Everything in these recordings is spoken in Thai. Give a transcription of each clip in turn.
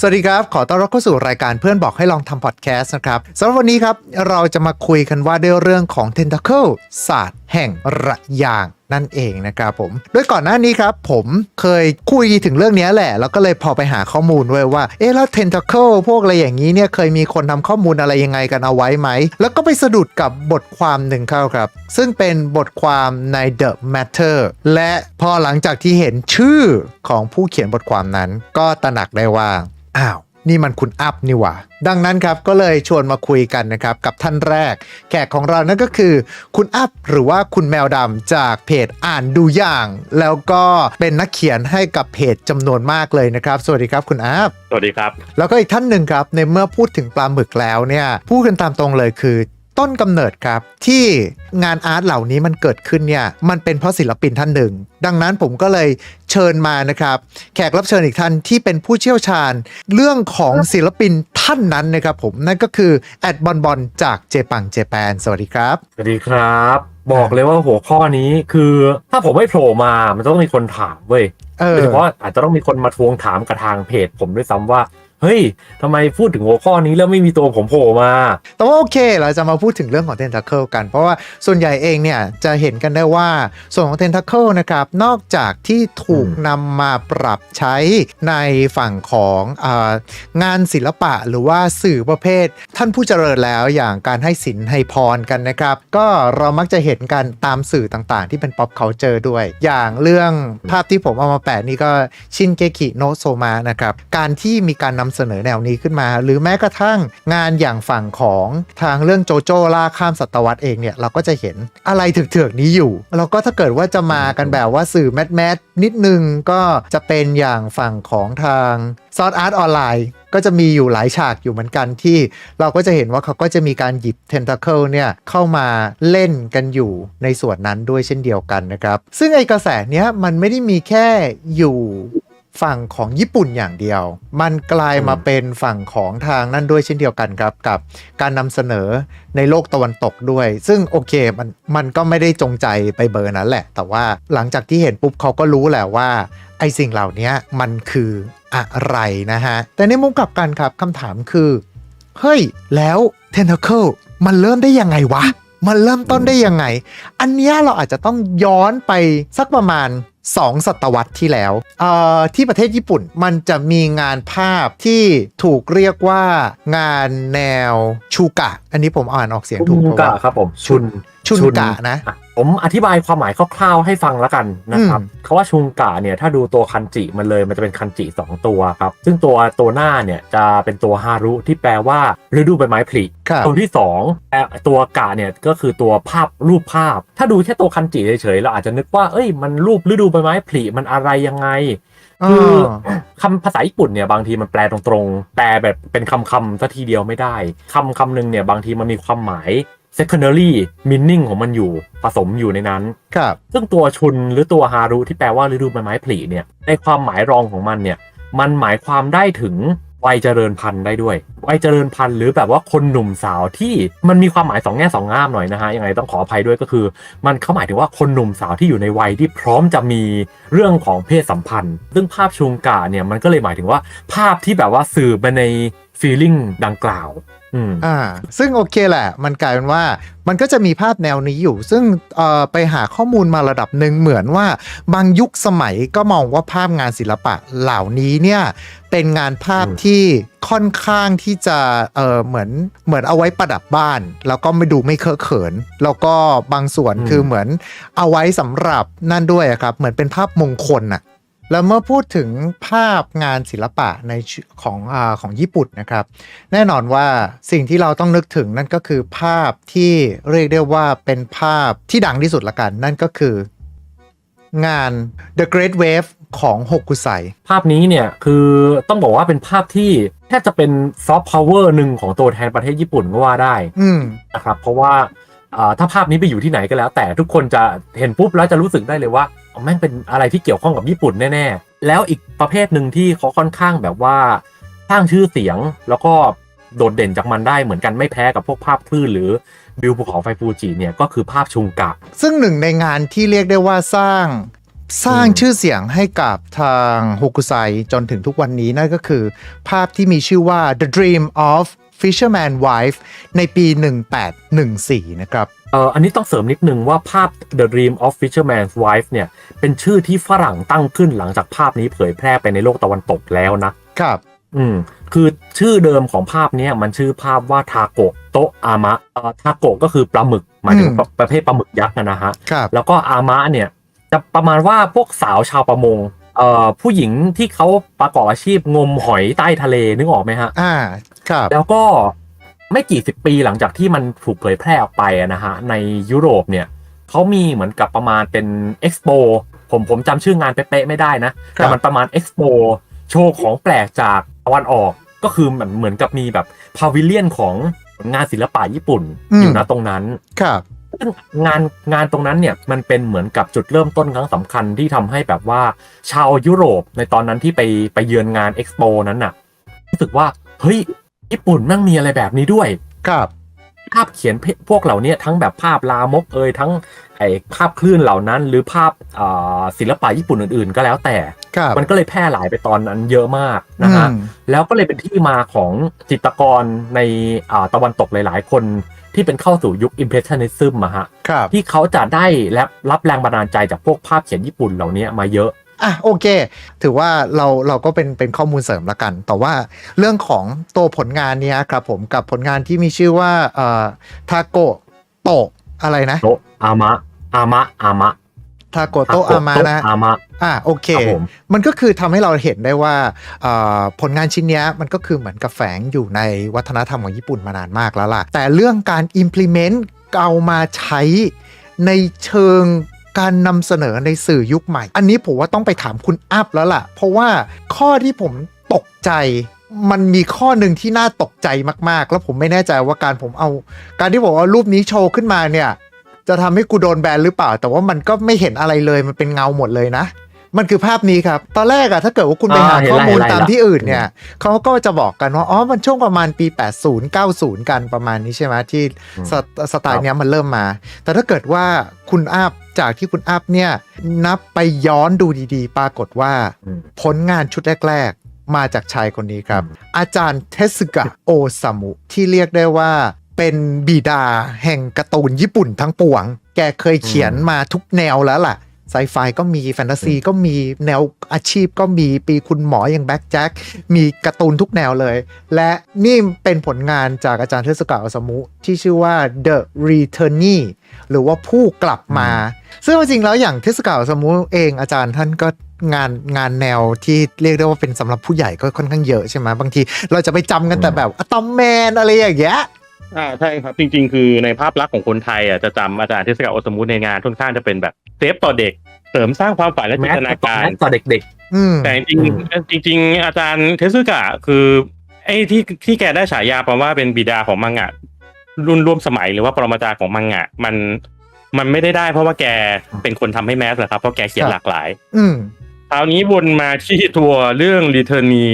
สวัสดีครับ ขอต้อนรับเข้าสู่รายการเพื่อนบอกให้ลองทำพอดแคสต์นะครับสำหรับวันนี้ครับ เราจะมาคุยกันว่าด้วยเรื่องของ Tentacle ศาสตร์แห่งระยาง นั่นเองนะครับผม โดยก่อนหน้านี้ครับ ผมเคยคุยถึงเรื่องนี้แหละ แล้วก็เลยพอไปหาข้อมูลไว้ว่า เอ๊ะแล้ว Tentacle พวกอะไรอย่างนี้เนี่ยเคยมีคนทำข้อมูลอะไรยังไงกันเอาไว้ไหม แล้วก็ไปสะดุดกับบทความหนึ่งเข้าครับ ซึ่งเป็นบทความใน The Matter และพอหลังจากที่เห็นชื่อของผู้เขียนบทความนั้น ก็ตระหนักได้ว่า อ้าว นี่มันคุณอัพนี่หว่า ดังนั้นครับก็เลยชวนมาคุยกันนะครับกับท่านแรก แขกของเรานั่นก็คือ คุณอัพหรือว่าคุณแมวดำจากเพจอ่านดูอย่าง แล้วก็เป็นนักเขียนให้กับเพจจำนวนมากเลยนะครับ สวัสดีครับคุณอัพสวัสดีครับ แล้วก็อีกท่านหนึ่งครับในเมื่อพูดถึงปลาหมึกแล้วเนี่ยพูดกันตามตรงเลยคือ ต้นกำเนิดครับ ที่งานอาร์ตเหล่านี้มันเกิดขึ้นเนี่ยมันเป็นเพราะศิลปินท่านหนึ่ง ดังนั้นผมก็เลยเชิญมานะครับ แขกรับเชิญอีกท่านที่เป็นผู้เชี่ยวชาญ เรื่องของศิลปินท่านนั้นนะครับผมนั่นก็คือแอดบอลบอลจากเจปังเจแปนสวัสดีครับ สวัสดีครับ บอกเลยว่าหัวข้อนี้คือถ้าผมไม่โผล่มามันจะต้องมีคนถามเว้ยเอโดอยเฉพาะอาจจะต้องมีคนมาทวงถามกับทางเพจ ผมด้วยซ้ำว่า เฮ้ยทำไมพูดถึงหัวข้อนี้แล้วไม่มีตัวผมโผล่มา แต่ว่าโอเค เราจะมาพูดถึงเรื่องของ Tentacle กัน เพราะว่าส่วนใหญ่เองเนี่ยจะเห็นกันได้ว่าส่วนของ Tentacle นะครับ นอกจากที่ถูกนำมาปรับใช้ในฝั่งขององานศิลปะหรือว่าสื่อประเภท ท่านผู้เจริญแล้วอย่างการให้สินให้พรกันนะครับ ก็เรามักจะเห็นกันตามสื่อต่างๆ ที่เป็น pop culture ด้วย อย่างเรื่องภาพที่ผมเอามาแปะนี่ก็ชินเกคิโนโซมานะครับการที่มีการนำเสนอแนวนี้ขึ้นมา หรือแม้กระทั่งงานอย่างฝั่งของทางเรื่องโจโจ้ล่าข้ามศตวรรษเองเนี่ยเราก็จะเห็นอะไรถึกๆนี้อยู่ แล้วก็ถ้าเกิดว่าจะมากันแบบว่าสื่อแมสแมสนิดนึงก็จะเป็นอย่างฝั่งของทางซอ t อาร์ตออนไลน์ก็จะมีอยู่หลายฉากอยู่เหมือนกันที่ เราก็จะเห็นว่าเขาก็จะมีการหยิบ Tentacle เนี่ยเข้ามาเล่นกันอยู่ในส่วนนั้นด้วยเช่นเดียวกันนะครับ ซึ่งไอกระแสเนี้ยมันไม่ได้มีแค่อยู่ ฝั่งของญี่ปุ่นอย่างเดียว มันกลายมาเป็นฝั่งของทางนั่นด้วยเช่นเดียวกันครับ กับการนำเสนอในโลกตะวันตกด้วย ซึ่งโอเคมันมันก็ไม่ได้จงใจไปเบอร์นั้นแหละ แต่ว่าหลังจากที่เห็นปุ๊บเขาก็รู้แหละว่าไอสิ่งเหล่านี้มันคืออะไรนะฮะ แต่ในมุมกลับกันครับคำถามคือ เฮ้ย แล้ว Tentacle มันเริ่มได้ยังไงวะ มันเริ่มต้นได้ยังไง อันเนี้ยเราอาจจะต้องย้อนไปสักประมาณ 2 ศตวรรษที่แล้วเอ่อที่ประเทศญี่ปุ่นมันจะมีงานภาพที่ถูกเรียกว่างานแนวชูกะ อันนี้ผมอ่านออกเสียงถูชุกนเพราะกะว่าครับผมชุน ชุนกะนะอ่ผมอธิบายความหมายคร่าวๆให้ฟังแล้วกันนะครับอืมคาว่าชุนกะเนี่ยถ้าดูตัวคันจิมันเลยมันจะเป็นคันจิสองตัวครับ ซึ่งตัวตัวหน้าเนี่ยจะเป็นตัวฮารุที่แปลว่าฤดูใบไม้ผลิครับตัวที่สองเอ่อตัวกะเนี่ยก็คือตัวภาพรูปภาพ ถ้าดูแค่ตัวคันจิเฉยๆเราอาจจะนึกว่าเอ้ยมันรูปฤดูใบไม้ผลิมันอะไรยังไงคือคำภาษาญี่ปุ่นเนี่ยบางทีมันแปลตรงๆแปลแบบเป็นคำคำๆซะทีเดียวไม่ได้คำคำหนึ่งเนี่ยบางทีมันมีความหมาย secondary meaning ของมันอยู่ผสมอยู่ในนั้น ครับ ซึ่งตัวชุนหรือตัวฮารุที่แปลว่าฤดูใบไม้ผลิเนี่ย ในความหมายรองของมันเนี่ย มันหมายความได้ถึงวัยเจริญพันธุ์ได้ด้วยวัยเจริญพันธุ์หรือแบบว่าคนหนุ่มสาวที่มันมีความหมายสองแง่สองงามหน่อยนะฮะยังไงต้องขออภัยด้วยก็คือ มันเขาหมายถึงว่าคนหนุ่มสาวที่อยู่ในวัยที่พร้อมจะมีเรื่องของเพศสัมพันธ์ ซึ่งภาพชุงกะเนี่ยมันก็เลยหมายถึงว่าภาพที่แบบว่าสื่อไปใน feeling ดังกล่าว อืมอ่า ซึ่งโอเคแหละ มันกลายเป็นว่า มันก็จะมีภาพแนวนี้อยู่ ซึ่งเอ่อไปหาข้อมูลมาระดับหนึ่งเหมือนว่า บางยุคสมัยก็มองว่าภาพงานศิลปะเหล่านี้เนี่ย เป็นงานภาพอืมที่ค่อนข้างที่จะเออเหมือนเหมือนเอาไว้ประดับบ้าน แล้วก็ไม่ดูไม่เคอะเขิน แล้วก็บางส่วนคือเหมือนเอาไว้สำหรับนั่นด้วยอะครับ เหมือนเป็นภาพมงคลน่ะ แล้วเมื่อพูดถึงภาพงานศิลปะในชื่อของอาของญี่ปุ่นนะครับ แน่นอนว่าสิ่งที่เราต้องนึกถึงนั่นก็คือภาพที่เรียกได้ว่าเป็นภาพที่ดังที่สุดละกัน นั่นก็คืองาน The Great Wave ของฮกุไซภาพนี้เนี่ยคือต้องบอกว่าเป็นภาพที่แทบจะเป็นซอฟต์พาวเวอร์หนึ่งของตัวแทนประเทศญี่ปุ่นก็ว่าได้อืมนะครับเพราะว่าอ่าถ้าภาพนี้ไปอยู่ที่ไหนก็แล้ว แต่ทุกคนจะเห็นปุ๊บแล้วจะรู้สึกได้เลยว่าอ๋อ แม่งเป็นอะไรที่เกี่ยวข้องกับญี่ปุ่นแน่ๆ แล้วอีกประเภทหนึ่งที่เขาค่อนข้างแบบว่าสร้างชื่อเสียงแล้วก็โดดเด่นจากมันได้เหมือนกันไม่แพ้กับพวกภาพคลื่นหรือวิวภูเขาไฟฟูจิเนี่ยก็คือภาพชุงกะ ซึ่งหนึ่งในงานที่เรียกได้ว่าสร้างสร้างชื่อเสียงให้กับทางโฮกุไซจนถึงทุกวันนี้นั่นก็คือ ภาพที่มีชื่อว่า The Dream of Fisherman Wife ในปี 1814 นะครับเอ่ออันนี้ต้องเสริมนิดนึงว่าภาพ The Dream of Fisherman's Wife เนี่ย เป็นชื่อที่ฝรั่งตั้งขึ้นหลังจากภาพนี้เผยแพร่ไปในโลกตะวันตกแล้วนะ ครับ อืม คือชื่อเดิมของภาพเนี้ยมันชื่อภาพว่าทาโกะโตะอามะเอ่อทาโกะก็คือปลาหมึกหมายถึงอืมประประเภทปลาหมึกยักษ์นะฮะครับแล้วก็อามะเนี่ยจะประมาณว่าพวกสาวชาวประมง เอ่อผู้หญิงที่เขาประกอบอาชีพงมหอยใต้ทะเลนึกออกไหมฮะ อ่า ครับ แล้วก็ไม่กี่สิบปีหลังจากที่มันถูกเผยแพร่ออกไปอะนะฮะในยุโรปเนี่ยเขามีเหมือนกับประมาณเป็นเอ็กซ์โปผมผมจำชื่องานเป๊ะๆไม่ได้นะครับแต่มันประมาณเอ็กซ์โปโชว์ของแปลกจากตะวันออกก็คือเหมือนเหมือนกับมีแบบพาวิเลียนของงานศิลปะญี่ปุ่นอยู่นะตรงนั้น ครับซึ่ งงานงานตรงนั้นเนี่ยมันเป็นเหมือนกับจุดเริ่มต้นครั้งสำคัญที่ทำให้แบบว่าชาวยุโรปในตอนนั้นที่ไปไปเยือนงานเอ็กซ์โปนั้นน่ะรู้สึกว่าเฮ้ยญี่ปุ่นแม่งมีอะไรแบบนี้ด้วย ครับภาพเขียนเพพวกเหล่านี้ทั้งแบบภาพลามกเอยทั้งไอ้ภาพคลื่นเหล่านั้น หรือภาพอ่าศิลปะญี่ปุ่นอื่นๆ ก็แล้วแต่ครับมันก็เลยแพร่หลายไปตอนนั้นเยอะมากนะฮะอืมแล้วก็เลยเป็นที่มาของจิตรกรในอ่าตะวันตกหลาย ๆ คน ที่เป็นเข้าสู่ยุค Impressionism อะฮะ ครับที่เขาจะได้และรับแรงบันดาลใจจากพวกภาพเขียนญี่ปุ่นเหล่านี้มาเยอะ อะโอเค ถือว่าเราเราก็เป็นเป็นข้อมูลเสริมละกัน แต่ว่าเรื่องของตัวผลงานเนี้ยครับผมกับผลงานที่มีชื่อว่าเอ่อทาโกโตะอะไรนะ โตะอามะ อามะ อามะ ทาโกโตะอามานะอามะอะโอเคครับผมมันก็คือทำให้เราเห็นได้ว่าเอ่อผลงานชิ้นเนี้ยมันก็คือเหมือนกับแฝงอยู่ในวัฒนธรรมของญี่ปุ่นมานานมากแล้วล่ะ แต่เรื่องการ implement เอามาใช้ในเชิงการนำเสนอในสื่อยุคใหม่ อันนี้ผมว่าต้องไปถามคุณอัพแล้วล่ะ เพราะว่าข้อที่ผมตกใจมันมีข้อหนึ่งที่น่าตกใจมาก ๆ แล้วผมไม่แน่ใจว่าการผมเอา การที่บอกว่ารูปนี้โชว์ขึ้นมาเนี่ย จะทำให้กูโดนแบนหรือเปล่า แต่ว่ามันก็ไม่เห็นอะไรเลยมันเป็นเงาหมดเลยนะ มันคือภาพนี้ครับ ตอนแรกอะถ้าเกิดว่าคุณไปหาอ่าเห็นข้อละมูลเห็นละตามที่อื่นเนี่ยเขาก็จะบอกกันว่าอ๋อมันช่วงประมาณปี 80 90 กันประมาณนี้ใช่ไหมที่สไตสไตล์เนี้ยมันเริ่มมา แต่ถ้าเกิดว่าคุณอัพจากที่คุณอัพเนี่ยนับไปย้อนดูดีๆ ปรากฏว่าอืมผลงานชุดแรกๆมาจากชายคนนี้ครับ อาจารย์เทสึกะโอซามุ ที่เรียกได้ว่า เป็นบิดาแห่งการ์ตูนญี่ปุ่นทั้งปวง แกเคยเขียนมาทุกแนวแล้วล่ะไซไฟก็มีแฟนตาซีก็มีแนวอาชีพก็มีปีคุณหมออย่างแบ็กแจ็คมีการ์ตูนทุกแนวเลย และนี่เป็นผลงานจากอาจารย์เทสึกะโอซามุ ที่ชื่อว่า The Returnee หรือว่าผู้กลับมา ซึ่งจริงๆแล้วอย่างเทศกาลโอซามุเองอาจารย์ท่านก็งานงานแนวที่เรียกได้ว่าเป็นสำหรับผู้ใหญ่ก็ค่อนข้างเยอะใช่ไหมบางที เราจะไปจำกันแต่แบบอะตอมแมนอะไรอย่างเงี้ย อ่าใช่ครับจริง ๆ คือในภาพลักษณ์ของคนไทยอะจะจำอาจารย์เทศกาลโอสมุในงานค่อนข้างจะเป็นแบบเซฟต่อเด็กเสริมสร้างความฝันและจิแม้นตนาการแม้ต่อเด็กอืมแต่จริงๆจริง ๆ อาจารย์เทสึกะคือไอ้ที่ที่แกได้ฉายาแปลว่าเป็นบิดาของมังงะรุ่นร่วมสมัยหรือว่าปรมาจารย์ของมังงะ มันมันไม่ได้ได้เพราะว่าแกเป็นคนทำให้แมสหรอกครับเพราะแกเขียนครับหลากหลาย อืมคราวนี้วนมาที่ตัวเรื่องรีเทอร์นี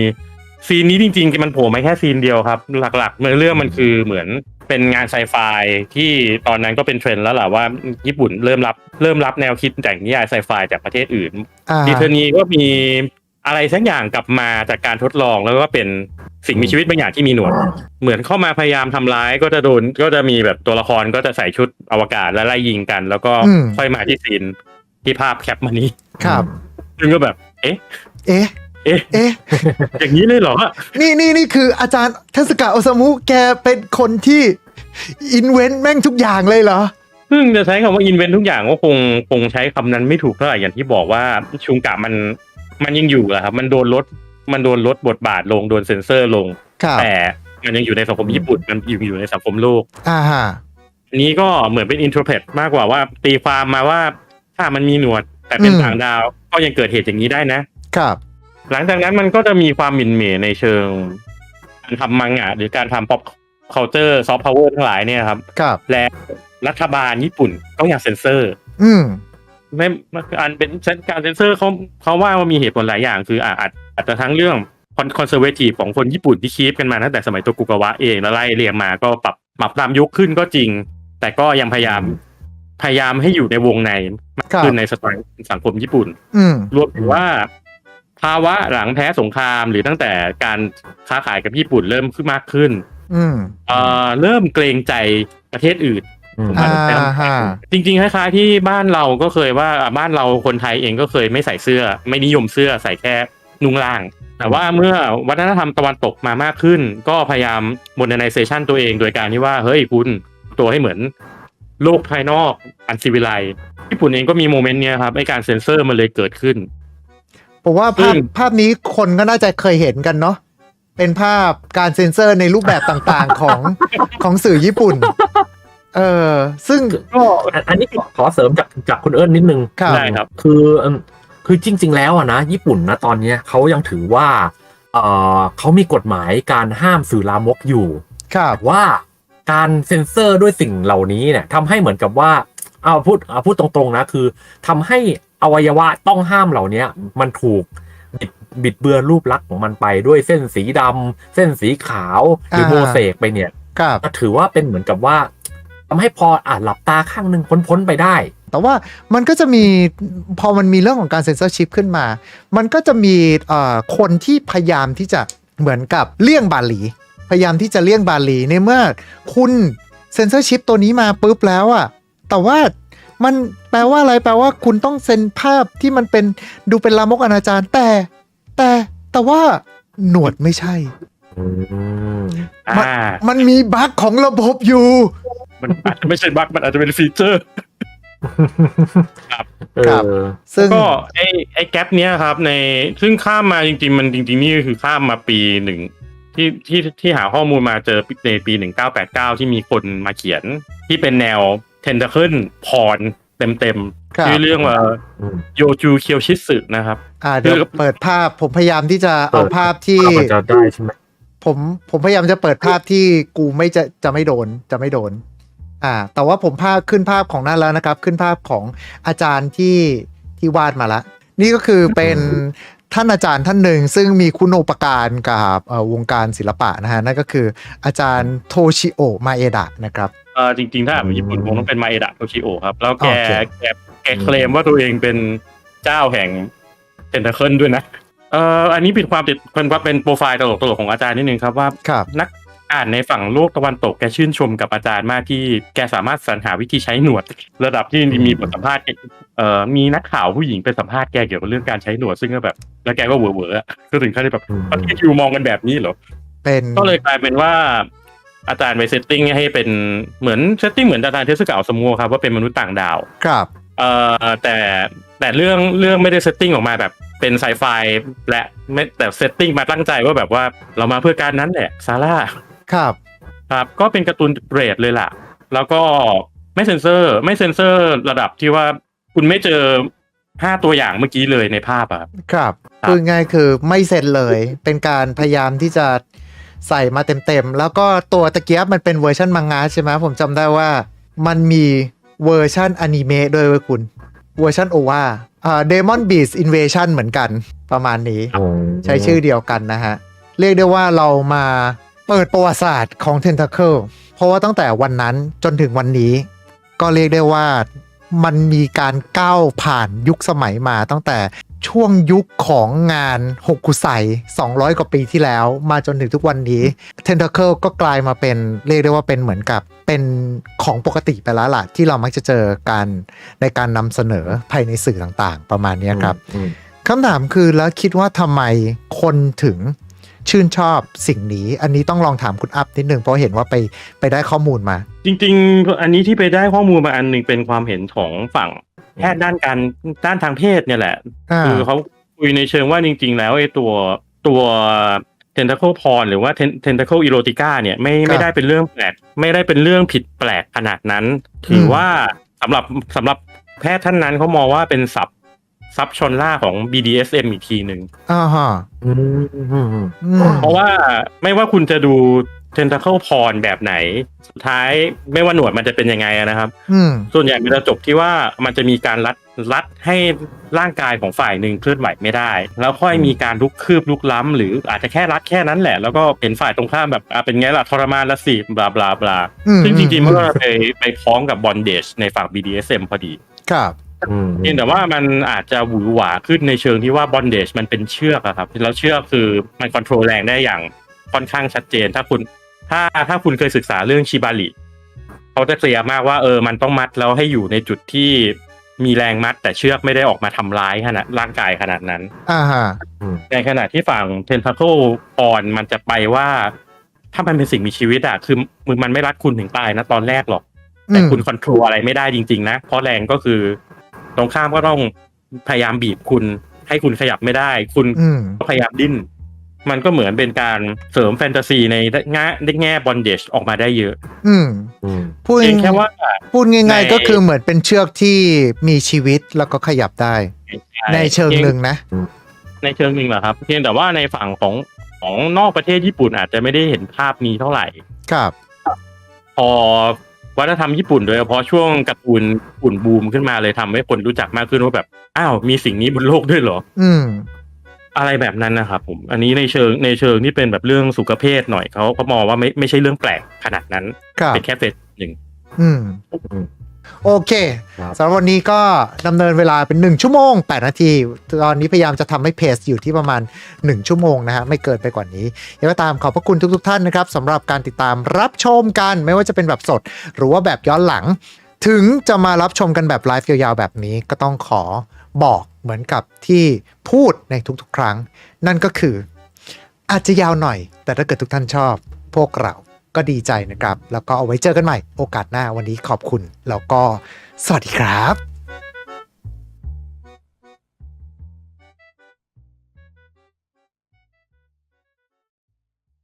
ซีนนี้จริงๆมันโผล่มาแค่ซีนเดียวครับ หลักๆเมื่อเรื่องมันคือเหมือนเป็นงานไซไฟที่ตอนนั้นก็เป็นเทรนด์แล้วแหละว่าญี่ปุ่นเริ่มรับเริ่มรับแนวคิดแต่งนิยายไซไฟจากประเทศอื่นอ่ารีเทอร์นีก็มีอะไรสักอย่างกลับมาจากการทดลองแล้วก็เป็นสิ่งมีชีวิตบางอย่างที่มีหนวด เหมือนเข้ามาพยายามทำร้ายก็จะโดนก็จะมีแบบตัวละครก็จะใส่ชุดอวกาศและไล่ยิงกัน แล้วก็อืมค่อยมาที่ซีนที่ภาพแคปมานี้ครับ ซึ่งก็แบบ เอ๊ะ เอ๊ะ เอ๊ะ เอ๊ะ อย่างนี้เลยเหรอนี่นี่นี่คืออาจารย์เทศกาลโอซามุแกเป็นคนที่อินเวนต์แม่งทุกอย่างเลยเหรอซึ่งจะใช้คำว่าอินเวนทุกอย่างก็คงคงใช้คำนั้นไม่ถูกเท่าไหร่อย่างที่บอกว่าชุงกะมันมันยังอยู่อะครับมันโดนลดมันโดนลดบทบาทลงโดนเซ็นเซอร์ลงครับแต่มันยังอยู่ในสังคมญี่ปุ่นมันอยู่อยู่ในสังคมโลก อ่าฮะอันนี้ก็เหมือนเป็นอินโทรเพตมากกว่าว่าตีความมาว่าถ้ามันมีหนวดแต่เป็นต่างดาว ก็ยังเกิดเหตุอย่างนี้ได้นะ ครับ หลังจากนั้นมันก็จะมีความหมิ่นเหม่ในเชิงการทำมังงะหรือการทำ pop culture soft power ทั้งหลายเนี่ยครับ ครับ และรัฐบาลญี่ปุ่นก็อยากเซ็นเซอร์อืม ไม่อันเป็นการเซ็นเซอร์เขาเขาว่าว่ามีเหตุผลหลายอย่าง คืออาอาจอาจจะทั้งเรื่องคอนเซอร์เวทีฟของคนญี่ปุ่นที่คีปกันมาตั้งแต่สมัยโตกุกาวะเองแล้วไล่เรียงมาก็ปรับปรับตามยุคขึ้นก็จริง แต่ก็ยังพยายามพยายามให้อยู่ในวงในมากครับขึ้นในสไตล์สังคมญี่ปุ่น อืม รวมถึงว่า ภาวะหลังแพ้สงครามหรือตั้งแต่การค้าขายกับญี่ปุ่นเริ่มขึ้นมากขึ้นอืมเอ่อเริ่มเกรงใจประเทศอื่นอืมอ่าฮะจริงๆคล้ายๆที่บ้านเราก็เคยว่าอะบ้านเราคนไทยเองก็เคยไม่ใส่เสื้อ ไม่นิยมเสื้อใส่แค่นุ่งล่าง แต่ว่าเมื่อวัฒนธรรมตะวันตกมามากขึ้น ก็พยายาม modernization ตัวเองโดยการที่ว่าเฮ้ยคุณตัวให้เหมือนโลกภายนอกอันซีวิไลญี่ปุ่นเองก็มีโมเมนต์เนี้ยครับไอการเซ็นเซอร์มันเลยเกิดขึ้น ผมว่าซึ่ภาพงภาพนี้คนก็น่าจะเคยเห็นกันเนาะเป็นภาพการเซ็นเซอร์ในรูปแบบต่างๆ ของของสื่อญี่ปุ่น เออซึ่งก็อันอันนี้ขอขอเสริมจากจากคุณเอิญนิดนึงครับได้ครับ คือเอิ่มคือจริง ๆ แล้วอะนะญี่ปุ่นนะตอนเนี้ยเขายังถือว่าเออเขามีกฎหมายการห้ามสื่อลามกอยู่ครับแต่ว่าการเซ็นเซอร์ด้วยสิ่งเหล่านี้เนี่ยทำให้เหมือนกับว่าเอาพูดเอาพูดตรงๆนะคือทำให้ อวัยวะต้องห้ามเหล่านี้มันถูกบิดบิดเบือนรูปลักษณ์ของมันไปด้วยเส้นสีดำเส้นสีขาวหรืออาโมเสกไปเนี่ยครับก็ถือว่าเป็นเหมือนกับว่าทำให้พออ่านหลับตาข้างหนึ่งพ้นๆไปได้ แต่ว่ามันก็จะมีพอมันมีเรื่องของการเซ็นเซอร์ชิพขึ้นมา มันก็จะมีเอ่อคนที่พยายามที่จะเหมือนกับเลี่ยงบาลี พยายามที่จะเลี่ยงบาลีในเมื่อคุณเซ็นเซอร์ชิพตัวนี้มาปุ๊บแล้วอะแต่ว่า มันแปลว่าอะไรแปลว่าคุณต้องเซ็นภาพที่มันเป็นดูเป็นลามกอนาจารแต่แต่แต่ว่าหนวดไม่ใช่อืมมันอ่า มันมีบั๊กของระบบอยู่ มันอาจจะไม่ใช่บั๊กมันอาจจะเป็นฟีเจอร์ เอครับ อซึ่ง ก็ไอไอแกลบเนี้ยครับ ในซึ่งข้ามมาจริง ๆ มันจริง ๆ นี่ก็คือข้ามมาปีหนึ่งที่ที่ที่หาข้อมูลมาเจอในปีหนึ่งเก้าแปดเก้าที่มีคนมาเขียนที่เป็นแนว เทนเ a อร์พรเต็มเต็มๆครับชื่อเรื่องว่าอืมโยจูเคียวชิสึนะครับ อ่าเดี๋ยวคือเปิดภาพผมพยายามที่จะเอาเปิดภาพที่มันจะได้ใช่ไหมผมผมพยายามจะเปิดภาพที่กูไม่จะจะไม่โดนจะไม่โดน อ่า แต่ว่าผมภาพขึ้นภาพของนั่นแล้วนะครับ ขึ้นภาพของอาจารย์ที่ที่วาดมาละ นี่ก็คือเป็น ท่านอาจารย์ท่านหนึ่งซึ่งมีคุณอุปการกับเอ่อวงการศิลปะนะฮะนั่นก็คืออาจารย์โทชิโอะมาเอดะนะครับเออจริงๆ ถ้าอ่านเป็นญี่ปุ่นคงต้องเป็นมาเอดะโทชิโอะครับ แล้วแกโอเคแกแกเคลมว่าตัวเองเป็นเจ้าแห่งเทนเ a อร์ด้วยนะเอ่ออันนี้ผิดความติดเป็นว่าเป็นโปรไฟล์ตลกๆของอาจารย์นิดนึงครับว่าครับนัก อ่านในฝั่งโลกตะวันตกแกชื่นชมกับอาจารย์มากที่แกสามารถสรรหาวิธีใช้หนวด ระดับที่มีบทสัมภาษณ์เอ่อมีนักข่าวผู้หญิงไปสัมภาษณ์แกเกี่ยวกับเรื่องการใช้หนวดซึ่งก็แบบ แล้วแกก็เหวอๆอะก็ถึงขั้นที่แบบอืมประเทศยูมองกันแบบนี้เหรอเป็นก็เลยกลายเป็นว่าอาจารย์ไปเซตติ้งให้เป็นเหมือนเซตติ้งเหมือนอาจารย์เทสกาอสมัวครับว่าเป็นมนุษย์ต่างดาวครับเอ่อแต่แต่เรื่องเรื่องไม่ได้เซตติ้งออกมาแบบเป็นไซไฟและไม่แต่เซตติ้งมาตั้งใจว่าแบบว่าเรามาเพื่อการนั้นแหละซาร่า ครับครับก็เป็นการ์ตูนเรทเลยล่ะ แล้วก็ไม่เซ็นเซอร์ ไม่เซ็นเซอร์ระดับที่ว่าคุณไม่เจอห้าตัวอย่างเมื่อกี้เลยในภาพอะครับครับครับคือง่ายคือไม่เซ็นเลย เป็นการพยายามที่จะใส่มาเต็มๆ แล้วก็ตัวตะเกียบมันเป็นเวอร์ชันมังงะใช่ไหมผมจำได้ว่ามันมีเวอร์ชันอนิเมะด้วยเว้ยคุณ เวอร์ชันโอวาอ่า Demon Beast Invasion เหมือนกันประมาณนี้ ใช้ชื่อเดียวกันนะฮะ เรียกได้ว่าเรามา เปิดประวัติศาสตร์ของ Tentacle เพราะว่าตั้งแต่วันนั้นจนถึงวันนี้ ก็เรียกได้ว่ามันมีการก้าวผ่านยุคสมัยมาตั้งแต่ช่วงยุคของงานฮกกุไซ200 กว่าปีที่แล้ว มาจนถึงทุกวันนี้ Tentacle ก็กลายมาเป็นเรียกได้ว่าเป็นเหมือนกับเป็นของปกติไปแล้วล่ะที่เรามักจะเจอกันในการนำเสนอภายในสื่อต่างๆ ประมาณเนี้ยครับอืมคำถามคือแล้วคิดว่าทำไมคนถึง ชื่นชอบสิ่งนี้ อันนี้ต้องลองถามคุณอัพนิดนึงเพราะเห็นว่าไปไปได้ข้อมูลมา จริง ๆ อันนี้ที่ไปได้ข้อมูลมาอันหนึ่งเป็นความเห็นของฝั่งแพทย์ด้านการด้านทางเพศเนี่ยแหละอ่าคือเขาคุยในเชิงว่าจริง ๆ แล้วไอ้ตัวตัวเทน t ค c ลพรหรือว่าเทน t ค c ลอีโรติก้าเนี่ยไม่ไม่ได้เป็นเรื่องแปลกไม่ได้เป็นเรื่องผิดแปลกขนาดนั้น ถือว่าสำหรับสำหรับแพทย์ท่านนั้นเขามองว่าเป็นศัพท์ ซับชนล่าของ BDSM อีกทีหนึ่งอ่าฮะอืมอืมอืมอืมเพราะว่าไม่ว่าคุณจะดูเทนตาเคิลพรแบบไหน สุดท้ายไม่ว่าหนวดมันจะเป็นยังไงอะนะครับอืมส่วนใหญ่มันจะจบที่ว่ามันจะมีการรัดรัดให้ร่างกายของฝ่ายหนึ่งเคลื่อนไหวไม่ได้ แล้วค่อยมีการลุกคืบลุกล้ำ หรืออาจจะแค่รัดแค่นั้นแหละ แล้วก็เห็นฝ่ายตรงข้ามแบบอะเป็นไงล่ะทรมานละสิบลาบลาบลาอืมซึ่งจริงๆอืมันก็ไปไปพร้อมกับบอนเดชในฝั่ง BDSM พอดี ครับอืม เพียงแต่ว่ามันอาจจะหวือหวาขึ้นในเชิงที่ว่าบอนเดชมันเป็นเชือกอะครับ แล้วเชือกคือมันคอนโทรลแรงได้อย่างค่อนข้างชัดเจน ถ้าคุณถ้าถ้าคุณเคยศึกษาเรื่องชิบาริเขาจะเคลียร์มากว่าเออมันต้องมัดแล้วให้อยู่ในจุดที่มีแรงมัด แต่เชือกไม่ได้ออกมาทำร้ายขนาดร่างกายขนาดนั้นอ่าฮะในขณะที่ฝั่งเทน t า c l ออนมันจะไปว่า ถ้ามันเป็นสิ่งมีชีวิตอะคือมือมันไม่รัดคุณถึงตายนะตอนแรกหรอก แต่อืมคุณคอนโทรลอะไรไม่ได้จริง ๆ นะ เพราะแรงก็คือ ตรงข้ามก็ต้องพยายามบีบคุณ ให้คุณขยับไม่ได้ คุณอืมก็พยายามดิ้น มันก็เหมือนเป็นการเสริมแฟนตาซีในแง่ในแง่บอนเดชออกมาได้เยอะ อืมอืมพูดเพียงแค่ว่าพูดง่ายในๆก็คือเหมือนเป็นเชือกที่มีชีวิตแล้วก็ขยับได้ ในเชิงหนึ่งนะ ในเชิงหนึ่งเหรอครับ เพียงแต่ว่าในฝั่งของของนอกประเทศญี่ปุ่นอาจจะไม่ได้เห็นภาพนี้เท่าไหร่ ครับ พอ วัฒนธรรมญี่ปุ่นโดยเฉพาะช่วงการ์ตูนญี่ปุ่นบูมขึ้นมาเลยทำให้คนรู้จักมากขึ้นว่าแบบ อ้าวมีสิ่งนี้บนโลกด้วยเหรอ อืมอะไรแบบนั้นนะครับผม อันนี้ในเชิงในเชิงที่เป็นแบบเรื่องสุขภาพหน่อยเขาเขามองว่าไม่ไม่ใช่เรื่องแปลกขนาดนั้นครับเป็นแค่เฟสหนึ่งอืมอืม โอเคครับสำหรับวันนี้ก็ดำเนินเวลาเป็น 1 ชั่วโมง 8 นาที ตอนนี้พยายามจะทำให้เพจอยู่ที่ประมาณ 1 ชั่วโมงนะฮะไม่เกินไปกว่านี้ยังไงก็ตามขอบพระคุณทุกๆท่านนะครับสำหรับการติดตามรับชมกันไม่ว่าจะเป็นแบบสด หรือว่าแบบย้อนหลัง ถึงจะมารับชมกันแบบไลฟ์ยาวๆแบบนี้ก็ต้องขอบอกเหมือนกับที่พูดในทุกๆ ครั้ง นั่นก็คืออาจจะยาวหน่อย แต่ถ้าเกิดทุกท่านชอบ พวกเรา ก็ดีใจนะครับ แล้วก็เอาไว้เจอกันใหม่โอกาสหน้าวันนี้ขอบคุณ แล้วก็สวัสดีครับ